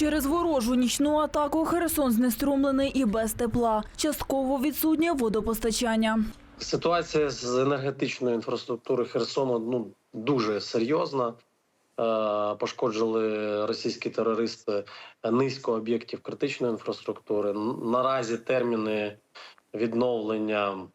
Через ворожу нічну атаку Херсон знеструмлений і без тепла. Частково відсутнє водопостачання. Ситуація з енергетичною інфраструктурою Херсону ну дуже серйозна. Е, Пошкоджили російські терористи низько об'єктів критичної інфраструктури. Наразі терміни відновлення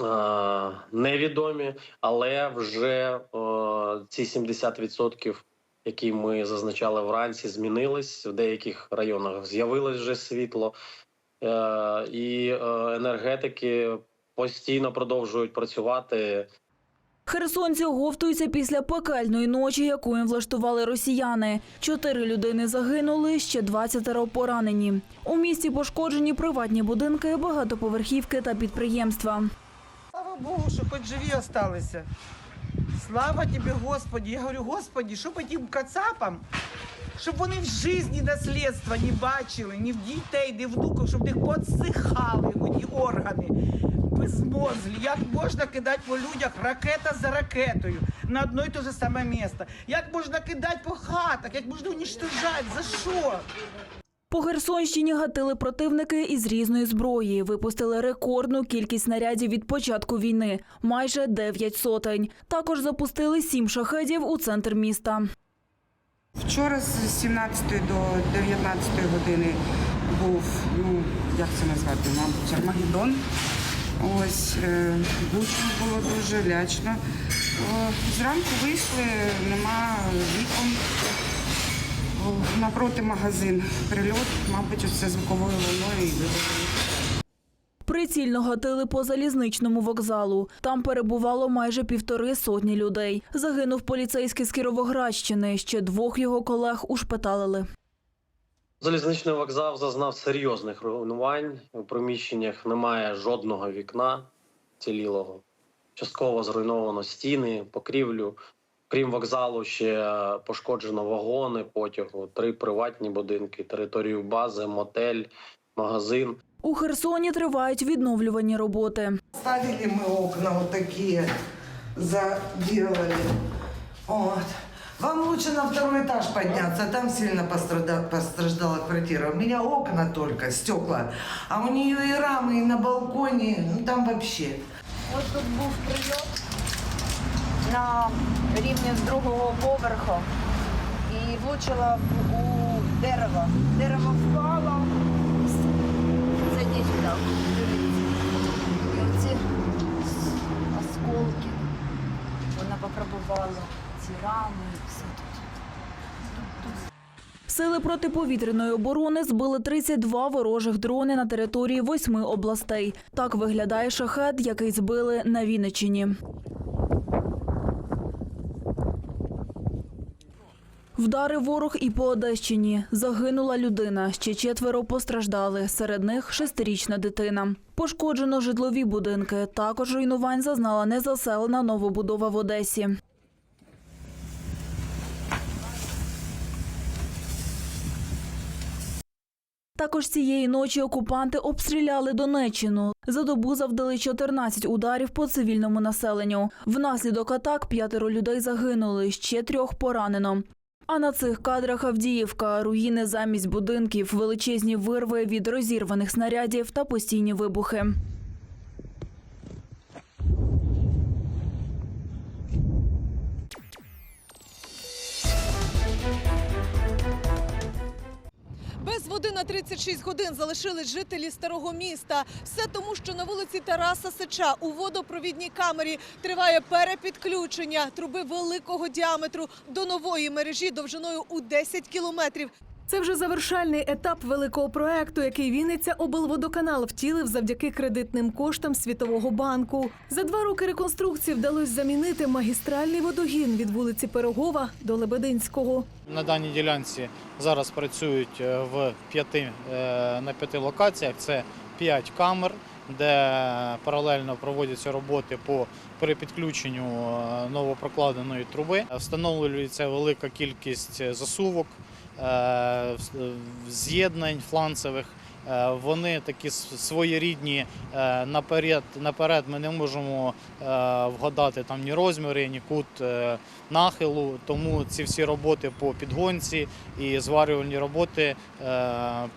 е, невідомі, але вже ці 70%, які ми зазначали вранці, змінились в деяких районах. З'явилось вже світло, Е, і е, енергетики постійно продовжують працювати. Херсонці оговтуються після пекельної ночі, яку їм влаштували росіяни. Чотири людини загинули, ще 20 поранені. У місті пошкоджені приватні будинки, багатоповерхівки та підприємства. Слава Богу, що хоч живі осталися. Слава тобі, Господі. Я говорю, Господі, щоб тим кацапам, щоб вони в житті наслідства не бачили, ні в дітей, ні в внуків, щоб в них подсихали ті органи. Безмозлі. Як можна кидати по людях ракета за ракетою на одно і те же саме місце? Як можна кидати по хатах? Як можна уничтожати? За що? По Херсонщині гатили противники із різної зброї. Випустили рекордну кількість снарядів від початку війни – майже 9 сотень. Також запустили сім шахедів у центр міста. Вчора з 17 до 19 години був, ну як це назвати, мабуть, Армагеддон. Ось е, гучно було дуже лячно. Зранку вийшли, нема вікон. Напроти магазин. Прильот, мабуть, оце звуковою і. Прицільно гатили по залізничному вокзалу. Там перебувало майже півтори сотні людей. Загинув поліцейський з Кіровоградщини. Ще двох його колег ушпиталили. Залізничний вокзал зазнав серйозних руйнувань. У приміщеннях немає жодного вікна цілілого. Частково зруйновано стіни, покрівлю. Крім вокзалу, ще пошкоджено вагони потягу, три приватні будинки, територію бази, мотель, магазин. У Херсоні тривають відновлювані роботи. Ставили мы окна вот такие, заделали. Вот. Вам лучше на второй этаж подняться, там сильно пострадала, постраждала квартира. У меня окна только, стекла, а у нее и рамы, и на балконе, ну там вообще. Ось тут був прильот на рівні з другого поверху і влучила у дерево. Дерево впало. Зайдіть так. І оці осколки. Вона попробувала ці рани і все тут. Сили протиповітряної оборони збили 32 ворожих дрони на території восьми областей. Так виглядає шахет, який збили на Вінниччині. Вдари ворог і по Одещині. Загинула людина, ще четверо постраждали. Серед них шестирічна дитина. Пошкоджено житлові будинки. Також руйнувань зазнала незаселена новобудова в Одесі. Також цієї ночі окупанти обстріляли Донеччину. За добу завдали 14 ударів по цивільному населенню. Внаслідок атак п'ятеро людей загинули, ще трьох поранено. А на цих кадрах Авдіївка, руїни замість будинків, величезні вирви від розірваних снарядів та постійні вибухи. Води на 36 годин залишились жителі старого міста. Все тому, що на вулиці Тараса Сича у водопровідній камері триває перепідключення труби великого діаметру до нової мережі довжиною у 10 кілометрів. Це вже завершальний етап великого проекту, який Вінниця облводоканал втілив завдяки кредитним коштам Світового банку. За два роки реконструкції вдалося замінити магістральний водогін від вулиці Пирогова до Лебединського. На даній ділянці зараз працюють е, в п'яти е, на п'яти локаціях. Це п'ять камер, де паралельно проводяться роботи по перепідключенню е, новопрокладеної труби. Встановлюється велика кількість засувок, з'єднань фланцевих Е, Вони такі своєрідні е, наперед, наперед ми не можемо е, вгадати там ні розміри, ні кут е, нахилу. Тому ці всі роботи по підгонці і зварювальні роботи е,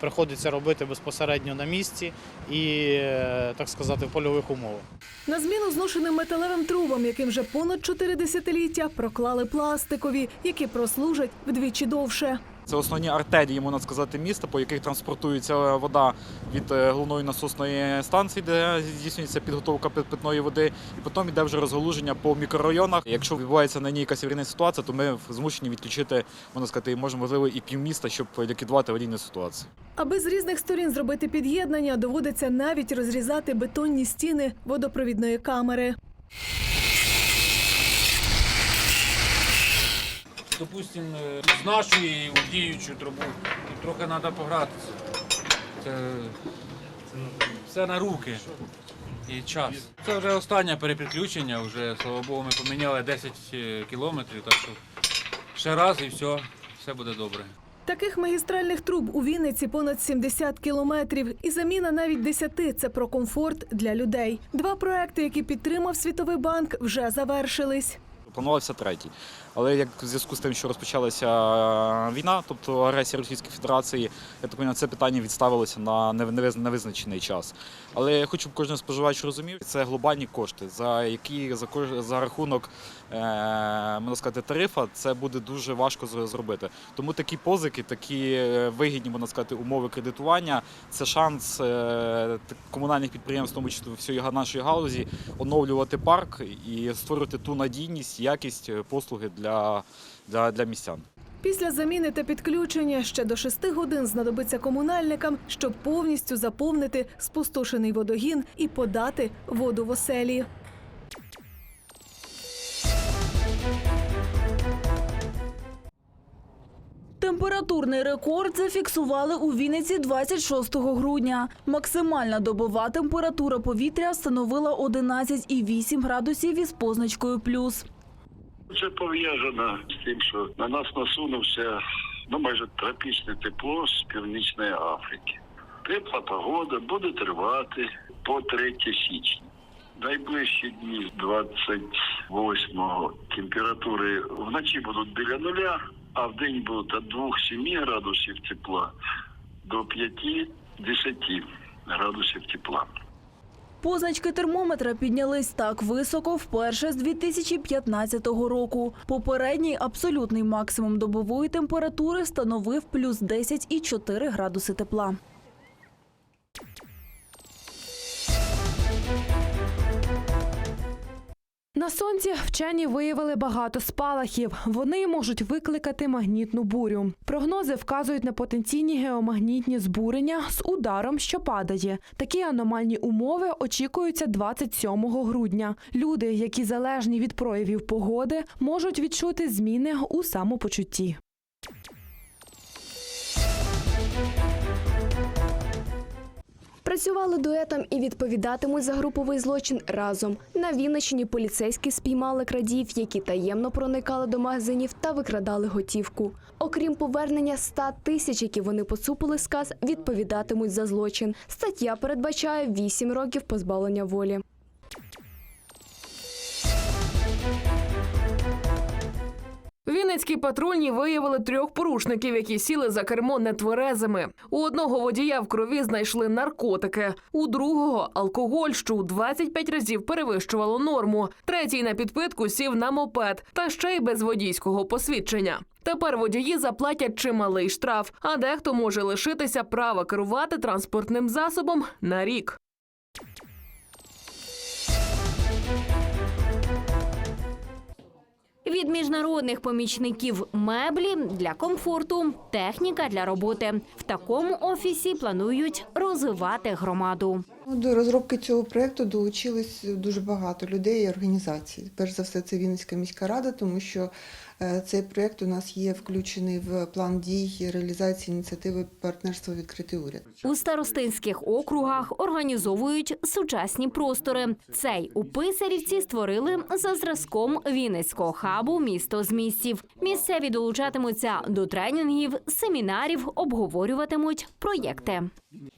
приходиться робити безпосередньо на місці і, е, так сказати, в польових умовах. На зміну зношеним металевим трубам, яким вже понад чотири десятиліття проклали пластикові, які прослужать вдвічі довше. Це основні артерії, можна сказати, міста, по яких транспортується вода від е, головної насосної станції, де здійснюється підготовка питної води, і потім йде вже розгалуження по мікрорайонах. Якщо відбувається на ній якась аварійна ситуація, то ми змушені відключити, можна сказати, може, можливо, і півміста, щоб ліквідувати аварійну ситуацію. Аби з різних сторін зробити під'єднання, доводиться навіть розрізати бетонні стіни водопровідної камери. Допустим, е, з нашої у діючу трубу. Трохи треба погратися. Це, це все на руки і час. Це вже останнє перепідключення, вже, слава Богу, ми поміняли 10 е, кілометрів, так що ще раз і все, все буде добре. Таких магістральних труб у Вінниці понад 70 кілометрів, і заміна навіть 10 – це про комфорт для людей. Два проекти, які підтримав Світовий банк, вже завершились. Планувався третій. Але як в зв'язку з тим, що розпочалася війна, тобто агресія Російської Федерації, я так розумію, це питання відставилося на невиз- невиз- невизначений час. Але я хочу, щоб кожен споживач розумів, це глобальні кошти, за які за за рахунок е, можна сказати, тарифа це буде дуже важко зробити. Тому такі позики, такі е, вигідні, можна сказати, умови кредитування це шанс е, комунальних підприємств, тому числі всієї нашої галузі, оновлювати парк і створювати ту надійність, якість е, послуги для, для, для містян. Після заміни та підключення ще до 6 годин знадобиться комунальникам, щоб повністю заповнити спустошений водогін і подати воду в оселі. Температурний рекорд зафіксували у Вінниці 26 грудня. Максимальна добова температура повітря становила 11,8 градусів із позначкою плюс. Це пов'язано з тим, що на нас насунувся ну майже тропічне тепло з Північної Африки. Тепла погода буде тривати по 3 січня. Найближчі дні з 28-го температури вночі будуть біля нуля, а в день будуть від 2-7 градусів тепла до 5-10 градусів тепла. Позначки термометра піднялись так високо вперше з 2015 року. Попередній абсолютний максимум добової температури становив плюс 10,4 градуси тепла. На сонці вчені виявили багато спалахів. Вони можуть викликати магнітну бурю. Прогнози вказують на потенційні геомагнітні збурення з ударом, що падає. Такі аномальні умови очікуються 27 грудня. Люди, які залежні від проявів погоди, можуть відчути зміни у самопочутті. Працювали дуетом і відповідатимуть за груповий злочин разом. На Вінниччині поліцейські спіймали крадіїв, які таємно проникали до магазинів та викрадали готівку. Окрім повернення 100 тисяч, які вони поцупили з каз, відповідатимуть за злочин. Стаття передбачає 8 років позбавлення волі. Вінницькі патрульні виявили трьох порушників, які сіли за кермо нетверезими. У одного водія в крові знайшли наркотики, у другого алкоголь, що у 25 разів перевищувало норму. Третій на підпитку сів на мопед та ще й без водійського посвідчення. Тепер водії заплатять чималий штраф, а дехто може лишитися права керувати транспортним засобом на рік. Від міжнародних помічників меблі для комфорту, техніка для роботи. В такому офісі планують розвивати громаду. До розробки цього проєкту долучились дуже багато людей і організацій. Перш за все, це Вінницька міська рада, тому що е, цей проєкт у нас є включений в план дій реалізації ініціативи партнерство відкритий уряд. У старостинських округах організовують сучасні простори. Цей у Писарівці створили за зразком Вінницького хабу місто з місців. Місцеві долучатимуться до тренінгів, семінарів, обговорюватимуть проєкти.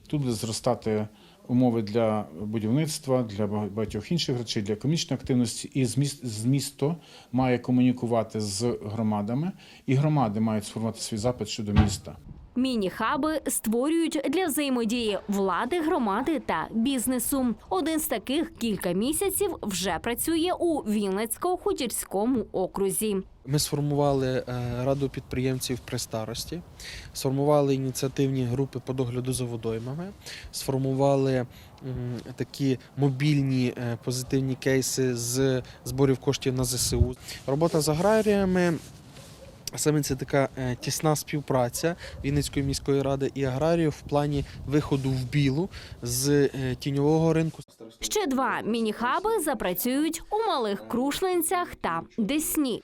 Тут буде зростати умови для будівництва, для бага- багатьох інших речей, для економічної активності. І зміст, змісто має комунікувати з громадами, і громади мають сформувати свій запит щодо міста. Міні-хаби створюють для взаємодії влади, громади та бізнесу. Один з таких кілька місяців вже працює у Вінницько-Хутірському окрузі. Ми сформували е, раду підприємців при старості, сформували ініціативні групи по догляду за водоймами, сформували такі мобільні е, позитивні кейси з зборів коштів на ЗСУ. Робота з аграріями. Саме це така е, тісна співпраця Вінницької міської ради і аграріїв в плані виходу в білу з тіньового ринку. Ще два міні-хаби запрацюють у малих Крушлинцях та Десні.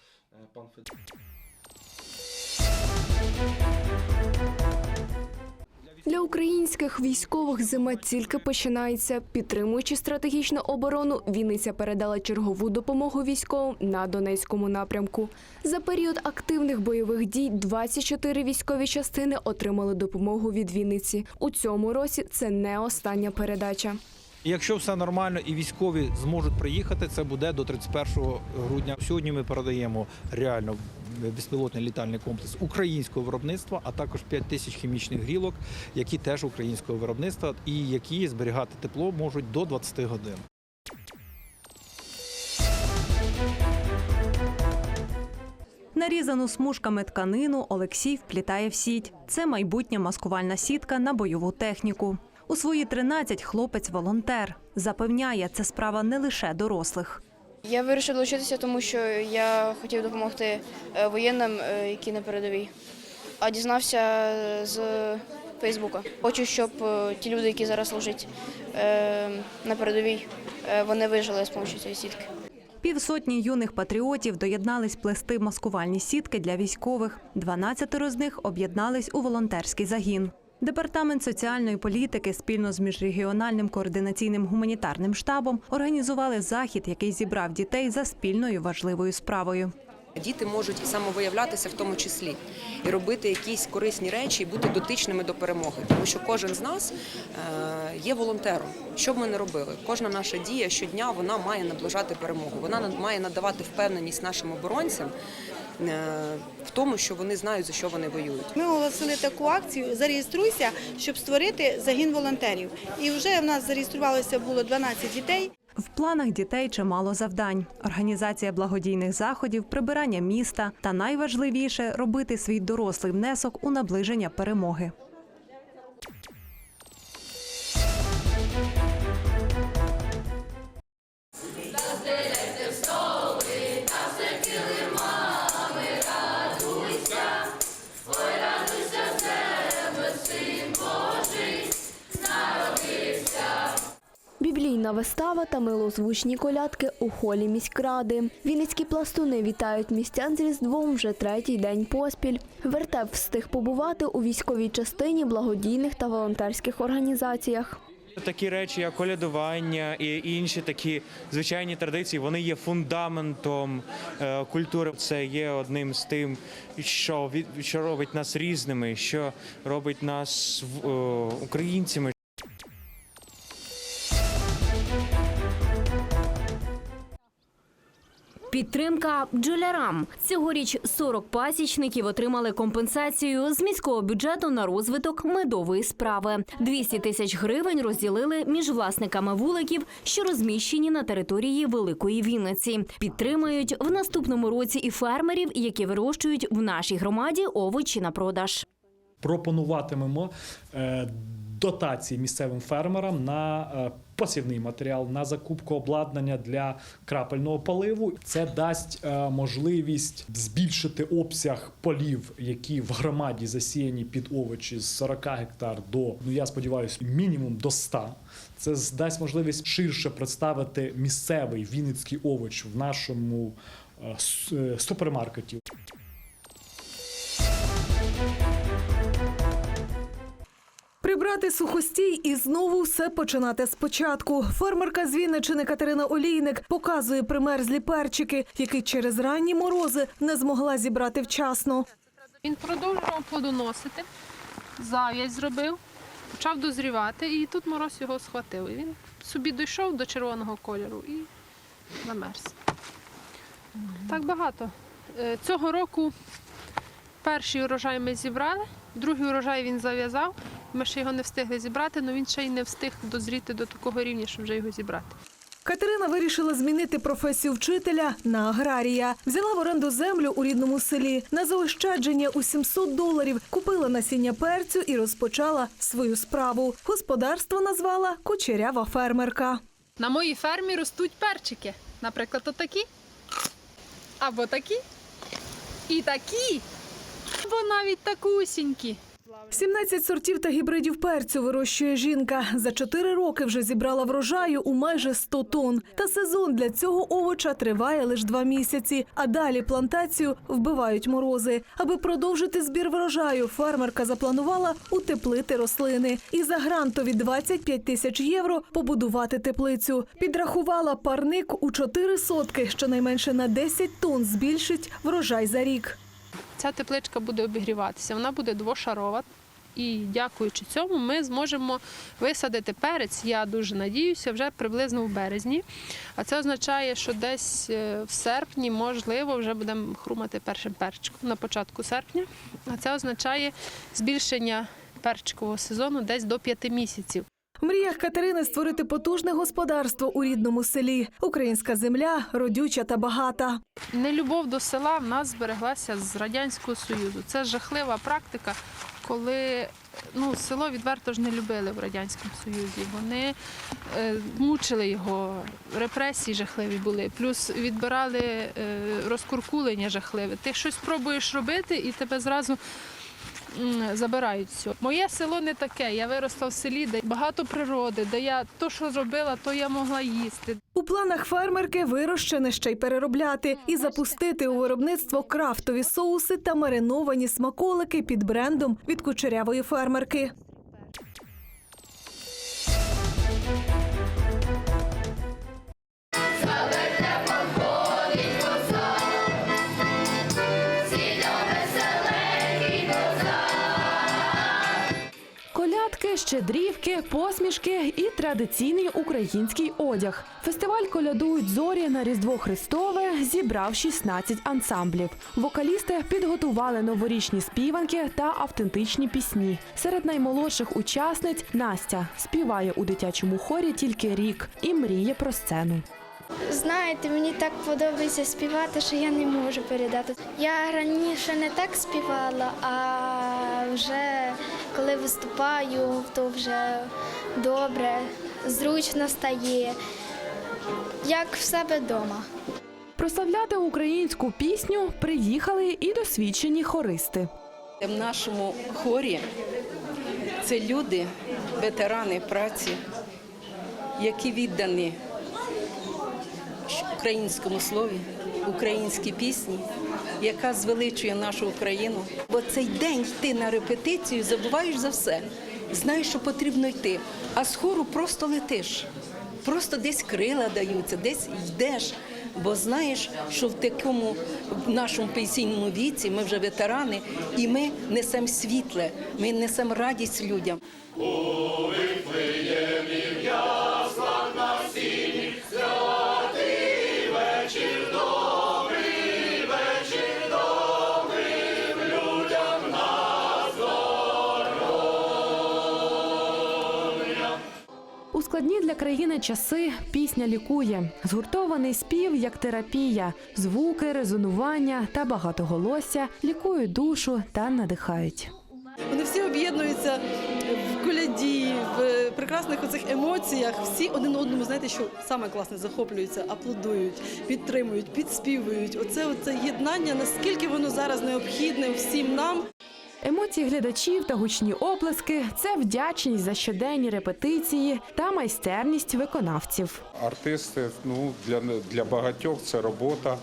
Для українських військових зима тільки починається. Підтримуючи стратегічну оборону, Вінниця передала чергову допомогу військовим на Донецькому напрямку. За період активних бойових дій 24 військові частини отримали допомогу від Вінниці. У цьому році це не остання передача. Якщо все нормально і військові зможуть приїхати, це буде до 31 грудня. Сьогодні ми передаємо реально безпілотний літальний комплекс українського виробництва, а також 5 тисяч хімічних грілок, які теж українського виробництва і які зберігати тепло можуть до 20 годин. Нарізану смужками тканину Олексій вплітає в сіть. Це майбутня маскувальна сітка на бойову техніку. У свої 13 хлопець волонтер. Запевняє, це справа не лише дорослих. Я вирішив долучитися, тому що я хотів допомогти е, воєнним, е, які на передовій. А дізнався з Фейсбука. Хочу, щоб е, ті люди, які зараз служать е, на передовій, е, вони вижили з допомогою цієї сітки. Півсотні юних патріотів доєднались плести маскувальні сітки для військових. 12 з них об'єднались у волонтерський загін. Департамент соціальної політики спільно з міжрегіональним координаційним гуманітарним штабом організували захід, який зібрав дітей за спільною важливою справою. Діти можуть і самовиявлятися в тому числі, і робити якісь корисні речі, і бути дотичними до перемоги. Тому що кожен з нас е, є волонтером. Що б ми не робили? Кожна наша дія щодня вона має наближати перемогу. Вона має надавати впевненість нашим оборонцям в тому, що вони знають за що вони воюють. Ми оголосили таку акцію Зареєструйся, щоб створити загін волонтерів. І вже в нас зареєструвалося було 12 дітей. В планах дітей чимало завдань: організація благодійних заходів, прибирання міста та найважливіше робити свій дорослий внесок у наближення перемоги. Біблійна вистава та милозвучні колядки у холі міськради. Вінницькі пластуни вітають містян з Різдвом вже третій день поспіль. Вертеп встиг побувати у військовій частині благодійних та волонтерських організаціях. Такі речі, як колядування і інші такі звичайні традиції, вони є фундаментом е, культури. Це є одним з тим, що від що робить нас різними, що робить нас е, українцями. Підтримка бджолярам. Цьогоріч 40 пасічників отримали компенсацію з міського бюджету на розвиток медової справи. 200 тисяч гривень розділили між власниками вуликів, що розміщені на території Великої Вінниці. Підтримають в наступному році і фермерів, які вирощують в нашій громаді овочі на продаж. пропонуватимемо е, дотації місцевим фермерам на е, посівний матеріал, на закупку обладнання для крапельного поливу. Це дасть е, можливість збільшити обсяг полів, які в громаді засіяні під овочі з 40 гектар до ну я сподіваюся, мінімум до 100. Це дасть можливість ширше представити місцевий вінницький овоч в нашому е, е, супермаркеті. Прибрати сухостій і знову все починати спочатку. Фермерка з Вінничини Катерина Олійник показує примерзлі перчики, які через ранні морози не змогла зібрати вчасно. Він продовжував плодоносити, зав'язь зробив, почав дозрівати, і тут мороз його схватив. І він собі дійшов до червоного кольору і замерз. Так багато. Е, Цього року перший урожай ми зібрали, другий урожай він зав'язав. Ми ще його не встигли зібрати, але він ще й не встиг дозріти до такого рівня, щоб вже його зібрати. Катерина вирішила змінити професію вчителя на аграрія. Взяла в оренду землю у рідному селі. На заощадження у 700 доларів купила насіння перцю і розпочала свою справу. Господарство назвала Кучерява фермерка. На моїй фермі ростуть перчики. Наприклад, отакі. Або такі. І такі. Або навіть такусінькі. 17 сортів та гібридів перцю вирощує жінка. За 4 роки вже зібрала врожаю у майже 100 тонн. Та сезон для цього овоча триває лише 2 місяці. А далі плантацію вбивають морози. Аби продовжити збір врожаю, фермерка запланувала утеплити рослини і за грантові 25 тисяч євро побудувати теплицю. Підрахувала парник у 4 сотки, щонайменше на 10 тонн збільшить врожай за рік. Ця тепличка буде обігріватися, вона буде двошарова. І дякуючи цьому, ми зможемо висадити перець. Я дуже надіюся, вже приблизно в березні. А це означає, що десь е, в серпні, можливо, вже будемо хрумати першим перчиком на початку серпня. А це означає збільшення перчикового сезону десь до п'яти місяців. В мріях Катерини створити потужне господарство у рідному селі. Українська земля родюча та багата. Нелюбов до села в нас збереглася з Радянського Союзу. Це жахлива практика, коли ну, село відверто ж не любили в Радянському Союзі. Вони е, мучили його, репресії жахливі були, плюс відбирали е, розкуркулення жахливе. Ти щось пробуєш робити і тебе зразу забирають все. Моє село не таке. Я виросла в селі, де багато природи, де я то, що зробила, то я могла їсти. У планах фермерки вирощене ще й переробляти і запустити у виробництво крафтові соуси та мариновані смаколики під брендом від кучерявої фермерки. Щедрівки, посмішки і традиційний український одяг. Фестиваль колядують зорі на Різдво Христове зібрав 16 ансамблів. Вокалісти підготували новорічні співанки та автентичні пісні. Серед наймолодших учасниць Настя співає у дитячому хорі тільки рік і мріє про сцену. Знаєте, мені так подобається співати, що я не можу передати. Я раніше не так співала, а вже коли виступаю, то вже добре, зручно стає, як в себе вдома. Прославляти українську пісню приїхали і досвідчені хористи. В нашому хорі це люди, ветерани праці, які віддані українському слові, українській пісні, яка звеличує нашу Україну. Бо цей день йти на репетицію, забуваєш за все. Знаєш, що потрібно йти, а з хору просто летиш. Просто десь крила даються, десь йдеш. Бо знаєш, що в такому в нашому пенсійному віці ми вже ветерани, і ми несемо світле, ми несемо радість людям. У складні для країни часи пісня лікує. Згуртований спів як терапія, звуки, резонування та багатоголосся лікують душу та надихають. Вони всі об'єднуються в коляді. в прекрасних оцих емоціях всі один одному, знаєте, що саме класне захоплюються, аплодують, підтримують, підспівують. Оце оце єднання, наскільки воно зараз необхідне всім нам. Емоції глядачів та гучні оплески це вдячність за щоденні репетиції та майстерність виконавців. Артисти ну для, для багатьох це робота,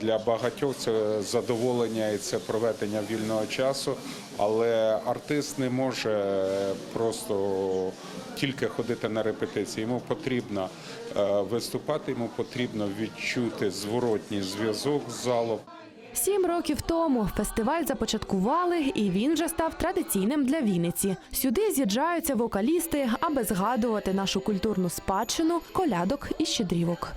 для багатьох це задоволення і це проведення вільного часу. Але артист не може просто тільки ходити на репетиції. Йому потрібно е, виступати, йому потрібно відчути зворотній зв'язок з залом. Сім років тому фестиваль започаткували, і він вже став традиційним для Вінниці. Сюди з'їжджаються вокалісти, аби згадувати нашу культурну спадщину, колядок і щедрівок.